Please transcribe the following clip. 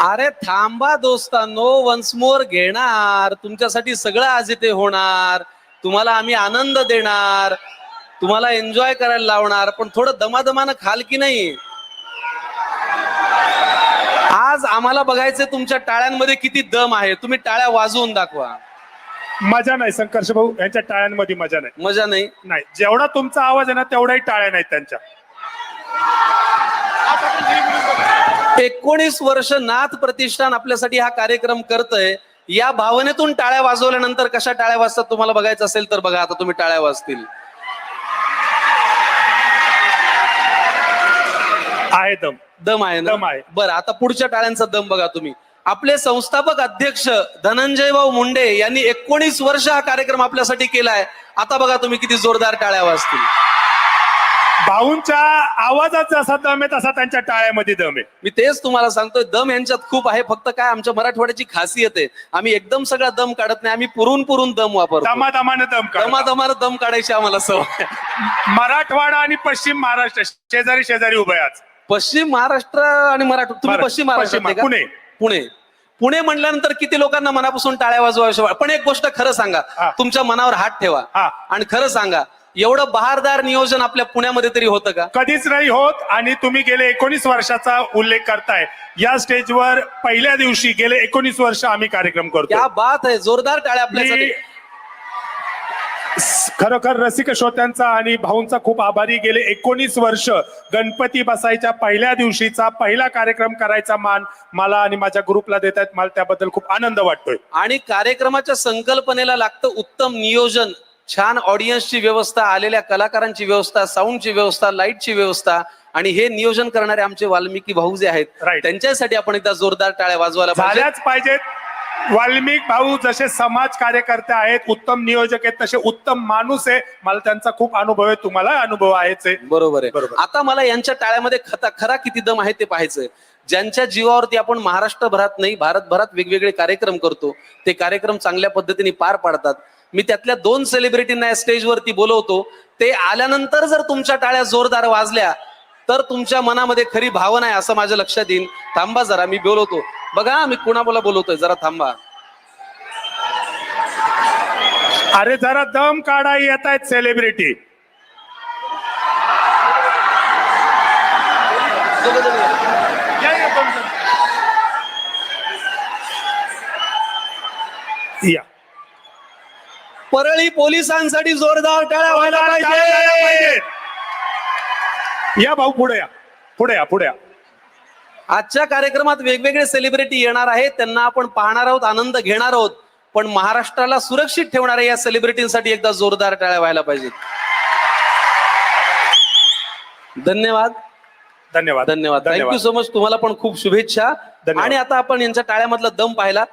अरे थांबा दोस्तांनो once more घेणार. तुमच्यासाठी सगळं आज इथे होणार. तुम्हाला आम्ही आनंद देणार. तुम्हाला एन्जॉय करायला लावणार. पण थोडं दमादमानं खाल की नाही? आज आम्हाला बघायचं तुमच्या टाळ्यांमध्ये किती दम आहे. तुम्ही टाळ्या वाजवून दाखवा. मजा नाही संघर्ष भाऊ. यांच्या टाळ्यांमध्ये मजा नाही. मजा नाही? नाही. जेवढा तुमचा आवाज आहे ना तेवढाही टाळ्या नाहीत त्यांच्या. एकोणीस वर्ष नाथ प्रतिष्ठान आपल्यासाठी हा कार्यक्रम करतय. या भावनेतून टाळ्या वाजवल्यानंतर कशा टाळ्या वाजतात तुम्हाला बघायचं असेल तर बघा आता तुम्ही टाळ्या वाजतील. आहे दम. दम आहे ना? दम आहे. बरं आता पुढच्या टाळ्यांचा दम बघा तुम्ही. आपले संस्थापक अध्यक्ष धनंजय भाऊ मुंडे यांनी एकोणीस वर्ष हा कार्यक्रम आपल्यासाठी केलाय. आता बघा तुम्ही किती जोरदार टाळ्या वाजतील. भाऊंच्या आवाजात जसा दम आहे तसा त्यांच्या टाळ्यामध्ये दम आहे. मी तेच तुम्हाला सांगतोय दम यांच्यात खूप आहे फक्त काय आमच्या मराठवाड्याची खासियत आहे. आम्ही एकदम सगळा दम काढत नाही आम्ही पुरून पुरून दम वापरतो. दमादमानं दम काढा. दमादमानं दम काढायची आम्हाला सवय. मराठवाडा आणि पश्चिम महाराष्ट्र शेजारी शेजारी उभे आज पश्चिम महाराष्ट्र आणि मराठा तुम्ही पश्चिम महाराष्ट्र पुणे. पुणे. पुणे म्हणल्यानंतर किती लोकांना मनापासून टाळ्या वाजवायच्या? पण एक गोष्ट खरं सांगा. तुमच्या मनावर हात ठेवा. आणि खरं सांगा एवढं बहारदार नियोजन आपल्या पुण्यामध्ये तरी होतं का? कधीच नाही होत आणि तुम्ही गेले एकोणीस वर्षाचा उल्लेख करताय. या स्टेजवर पहिल्या दिवशी गेले एकोणीस वर्ष आम्ही कार्यक्रम करतो क्या बात आहे. जोरदार टाळ्या आपल्यासाठी. मी खरोखर रसिक श्रोत्यांचा आणि भाऊंचा खूप आभारी. गेले एकोणीस वर्ष गणपती बसायच्या पहिल्या दिवशीचा पहिला कार्यक्रम करायचा मान मला आणि माझ्या ग्रुपला देत आहेत मला त्याबद्दल खूप आनंद वाटतोय. आणि कार्यक्रमाच्या संकल्पनेला लागतं उत्तम नियोजन. छान ऑडियन्सची व्यवस्था आलेल्या कलाकारांची व्यवस्था साऊंडची व्यवस्था लाईटची व्यवस्था आणि हे नियोजन करणारे आमचे वाल्मिकी भाऊ जे आहेत Right. त्यांच्यासाठी आपण एकदा जोरदार टाळ्या वाजवायला पाहिजे झाल्याच पाहिजेत. वाल्मिक भाऊ जसे समाज कार्यकर्ते आहेत उत्तम नियोजक आहेत तसे उत्तम माणूस आहे. मला त्यांचा खूप अनुभव आहे तुम्हाला अनुभव आहेच आहे. बरोबर आहे. बरोबर. आता मला यांच्या टाळ्यामध्ये खता खरा किती दम आहे ते पाहायचंय. ज्यांच्या जीवावरती आपण महाराष्ट्रभरात नाही भारतभरात वेगवेगळे कार्यक्रम करतो ते कार्यक्रम चांगल्या पद्धतीने पार पाडतात. मी त्यातल्या दोन सेलिब्रिटींना या स्टेजवरती बोलवतो. ते आल्यानंतर जर तुमच्या टाळ्या जोरदार वाजल्या तर तुमच्या मनामध्ये खरी भावना आहे असं माझ्या लक्षात येईल थांबा जरा मी बोलवतो. बघा मी कुणाला बोलवतोय जरा थांबा. अरे जरा दम काढा येत आहेत सेलिब्रिटी या. परळी पोलिसांसाठी जोरदार टाळ्या व्हायला पाहिजे. या भाऊ पुढे या. पुढे या पुढे या. आजच्या कार्यक्रमात वेगवेगळे सेलिब्रिटी येणार आहेत. त्यांना आपण पाहणार आहोत आनंद घेणार आहोत. पण महाराष्ट्राला सुरक्षित ठेवणाऱ्या या सेलिब्रिटींसाठी एकदा जोरदार टाळ्या व्हायला पाहिजेत. धन्यवाद. धन्यवाद. धन्यवाद. थँक्यू सो मच तुम्हाला पण खूप शुभेच्छा. धन्यवाद. आणि आता आपण यांच्या टाळ्यामधला दम पाहिला.